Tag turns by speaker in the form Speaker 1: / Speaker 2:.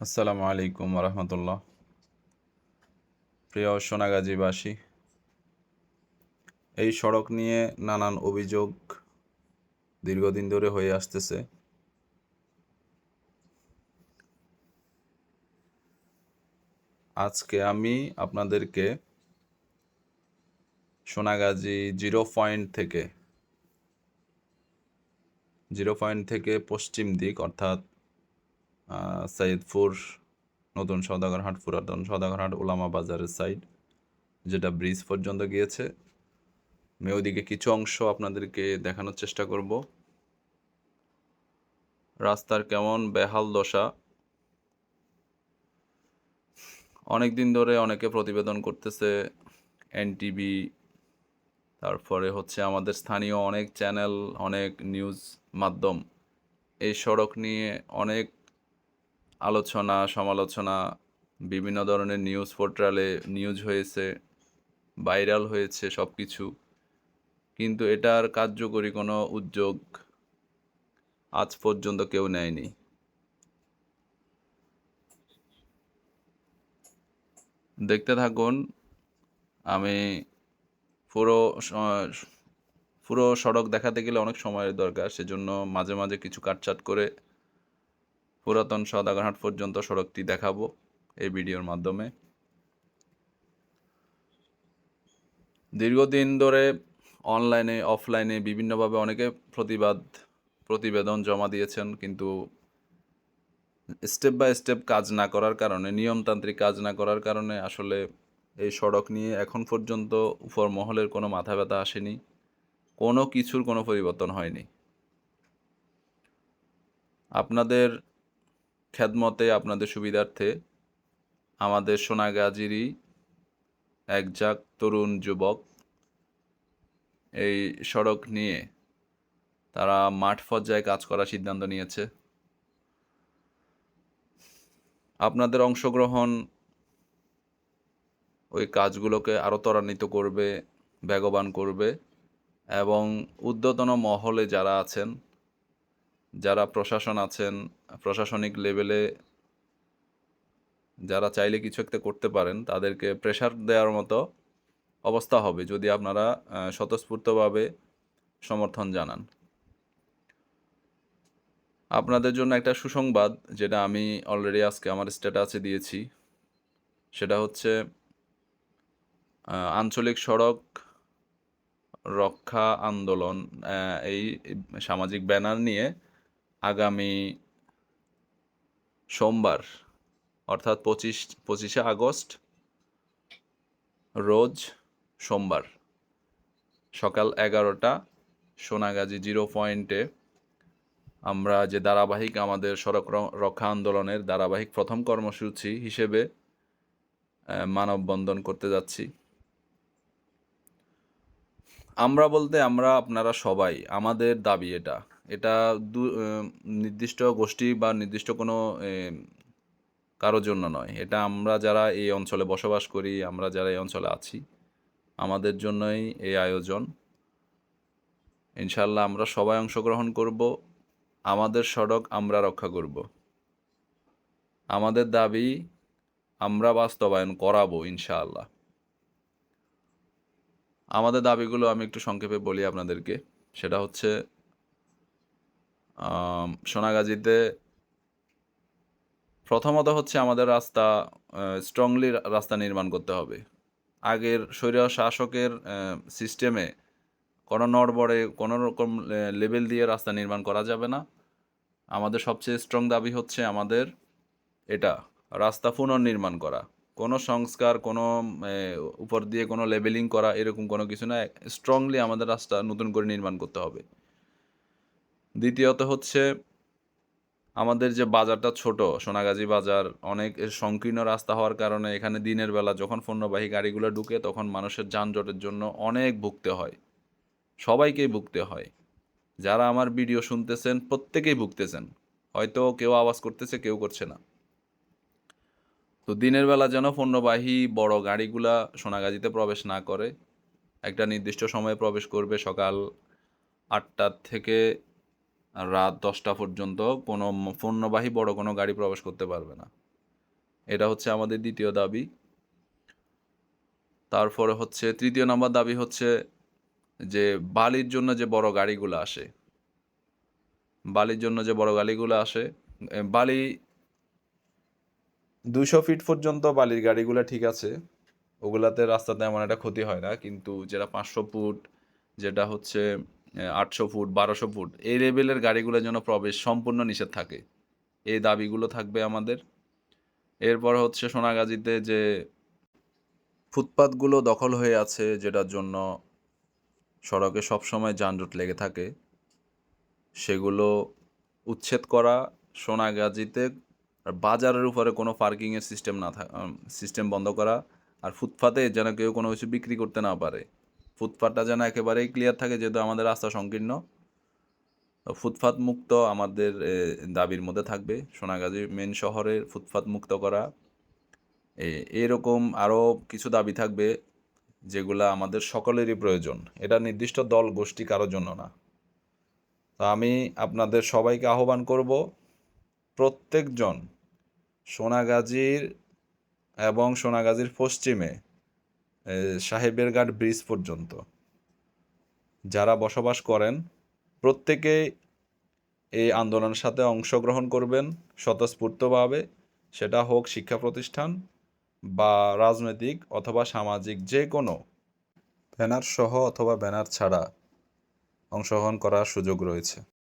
Speaker 1: আসসালামু আলাইকুম রহমতুল্লাহ প্রিয় সোনাগাজীবাসী, এই সড়ক নিয়ে নানান অভিযোগ দীর্ঘদিন ধরে হয়ে আসতেছে। আজকে আমি আপনাদেরকে সোনাগাজী জিরো পয়েন্ট থেকে, জিরো পয়েন্ট থেকে পশ্চিম দিক অর্থাৎ আহ, সৈয়দপুর নতুন সদাগরহাট পুরাতন সদাগরহাট ওলামা বাজারের সাইড যেটা ব্রিজ পর্যন্ত গিয়েছে। আমি ওইদিকে কিছু অংশ আপনাদেরকে দেখানোর চেষ্টা করব। রাস্তার কেমন বেহাল দশা। অনেক দিন ধরে অনেকে প্রতিবেদন করতেছে এনটিভি তারপরে হচ্ছে আমাদের স্থানীয় অনেক চ্যানেল অনেক নিউজ মাধ্যম। এই সড়ক নিয়ে অনেক আলোচনা, সমালোচনা, বিভিন্ন ধরনের নিউজ পোর্টালে নিউজ হয়েছে ভাইরাল হয়েছে সব কিছু কিন্তু এটার কার্যকরী কোনো উদ্যোগ আজ পর্যন্ত কেউ নেয়নি। দেখতে থাকুন, আমি পুরো পুরো সড়ক দেখাতে গেলে অনেক সময়ের দরকার, সেজন্য মাঝে মাঝে কিছু কাটছাট করে পুরাতন সদাগরহাট পর্যন্ত সড়কটি দেখাবো এই ভিডিওর মাধ্যমে। দীর্ঘদিন ধরে অনলাইনে, অফলাইনে বিভিন্নভাবে অনেকে প্রতিবাদ, প্রতিবেদন জমা দিয়েছেন, কিন্তু স্টেপ বাই স্টেপ কাজ না করার কারণে, নিয়মতান্ত্রিক কাজ না করার কারণে আসলে এই সড়ক নিয়ে এখন পর্যন্ত উপর মহলের কোনো মাথা ব্যথা আসেনি, কোনো কিছুর কোনো পরিবর্তন হয়নি। আপনাদের খেদমতে আপনাদের সুবিধার্থে আমাদের সোনাগাজীরই এক জাক তরুণ যুবক এই সড়ক নিয়ে তারা মাঠ পর্যায়ে কাজ করার সিদ্ধান্ত নিয়েছে। আপনাদের অংশগ্রহণ ওই কাজগুলোকে আরও ত্বরান্বিত করবে, বেগবান করবে এবং উদ্যতন মহলে যারা আছেন যারা প্রশাসন আছেন, প্রশাসনিক লেভেলে যারা চাইলে কিছু একটা করতে পারেন, তাদেরকে প্রেশার দেওয়ার মতো অবস্থা হবে যদি আপনারা স্বতঃস্ফূর্তভাবে সমর্থন জানান। আপনাদের জন্য একটা সুসংবাদ, যেটা আমি অলরেডি আজকে আমার স্ট্যাটাসে দিয়েছি। সেটা হচ্ছে আঞ্চলিক সড়ক রক্ষা আন্দোলন এই সামাজিক ব্যানার নিয়ে আগামী সোমবার, অর্থাৎ পঁচিশ, পঁচিশে আগস্ট, রোজ সোমবার, সকাল এগারোটা, সোনাগাজী জিরো পয়েন্টে আমরা যে ধারাবাহিক আমাদের সড়ক রক্ষা আন্দোলনের ধারাবাহিক প্রথম কর্মসূচি হিসেবে মানববন্ধন করতে যাচ্ছি। আমরা বলতে আমরা, আপনারা সবাই, আমাদের দাবি এটা। এটা দু নির্দিষ্ট গোষ্ঠী বা নির্দিষ্ট কোনো কারোর জন্য নয়। এটা আমরা যারা এই অঞ্চলে বসবাস করি, আমরা যারা এই অঞ্চলে আছি, আমাদের জন্যই এই আয়োজন। ইনশাল্লাহ আমরা সবাই অংশগ্রহণ করব, আমাদের সড়ক আমরা রক্ষা করব। আমাদের দাবি, আমরা বাস্তবায়ন করাবো ইনশাআল্লাহ। আমাদের দাবিগুলো আমি একটু সংক্ষেপে বলি আপনাদেরকে। সেটা হচ্ছে সোনাগাজীতে প্রথমত হচ্ছে আমাদের রাস্তা স্ট্রংলি রাস্তা নির্মাণ করতে হবে। আগের স্বৈর শাসকের সিস্টেমে কোনো নড়বড়ে, কোনো রকম লেভেল দিয়ে রাস্তা নির্মাণ করা যাবে না। আমাদের সবচেয়ে স্ট্রং দাবি হচ্ছে আমাদের এটা, রাস্তা পুনর্নির্মাণ করা। কোনো সংস্কার, কোনো উপর দিয়ে কোনো লেবেলিং করা, এরকম কোনো কিছু না। স্ট্রংলি আমাদের রাস্তা নতুন করে নির্মাণ করতে হবে। দ্বিতীয়ত হচ্ছে আমাদের যে বাজারটা ছোট, সোনাগাজী বাজার, অনেক সংকীর্ণ রাস্তা হওয়ার কারণে এখানে দিনের বেলা যখন পণ্যবাহী গাড়িগুলো ঢুকে তখন মানুষের যানজটের জন্য অনেক ভুগতে হয়। সবাইকেই ভুগতে হয়। যারা আমার ভিডিও শুনতেছেন, প্রত্যেকেই ভুগতেছেন। হয়তো কেউ আওয়াজ করতেছে, কেউ করছে না। তো দিনের বেলা যেন পণ্যবাহী বড় গাড়িগুলা সোনাগাজীতে প্রবেশ না করে, একটা নির্দিষ্ট সময়ে প্রবেশ করবে সকাল আটটার থেকে রাত দশটা পর্যন্ত কোনো পণ্যবাহী বড় কোনো গাড়ি প্রবেশ করতে পারবে না। এটা হচ্ছে আমাদের দ্বিতীয় দাবি। তারপরে হচ্ছে তৃতীয় নাম্বার দাবি হচ্ছে যে বালির জন্য যে বড় গাড়িগুলো আসে, বালির জন্য যে বড় গাড়িগুলো আসে বালি দুশো ফিট পর্যন্ত বালির গাড়িগুলো ঠিক আছে, ওগুলাতে রাস্তাতে এমন একটা ক্ষতি হয় না, কিন্তু যেটা পাঁচশো ফুট, যেটা হচ্ছে আটশো ফুট, বারোশো ফুট, এই লেভেলের গাড়িগুলোর জন্য প্রবেশ সম্পূর্ণ নিষেধ থাকে। এই দাবিগুলো থাকবে আমাদের। এরপর হচ্ছে সোনাগাজীতে যে ফুটপাতগুলো দখল হয়ে আছে, যেটার জন্য সড়কে সবসময় যানজট লেগে থাকে, সেগুলো উচ্ছেদ করা সোনাগাজীতে বাজারের উপরে কোনো পার্কিংয়ের সিস্টেম না সিস্টেম বন্ধ করা, আর ফুটপাতে যেন কেউ কোনো কিছু বিক্রি করতে না পারে। ফুটপাতটা যেন একেবারেই ক্লিয়ার থাকে, যেহেতু আমাদের রাস্তা সংকীর্ণ। ফুটপাত মুক্ত আমাদের দাবির মধ্যে থাকবে। সোনাগাজী মেন শহরের ফুটপাত মুক্ত করা এরকম আরও কিছু দাবি থাকবে, যেগুলা আমাদের সকলেরই প্রয়োজন। এটা নির্দিষ্ট দল গোষ্ঠী কারোর জন্য না। তো আমি আপনাদের সবাইকে আহ্বান করব, প্রত্যেকজন সোনাগাজীর এবং সোনাগাজীর পশ্চিমে এ, সাহেবেরঘাট ব্রিজ পর্যন্ত। যারা বসবাস করেন প্রত্যেকেই এই আন্দোলনের সাথে অংশগ্রহণ করবেন স্বতঃস্ফূর্তভাবে। সেটা হোক শিক্ষা প্রতিষ্ঠান বা রাজনৈতিক অথবা সামাজিক যে কোনো। ব্যানার সহ অথবা ব্যানার ছাড়া অংশগ্রহণ করার সুযোগ রয়েছে।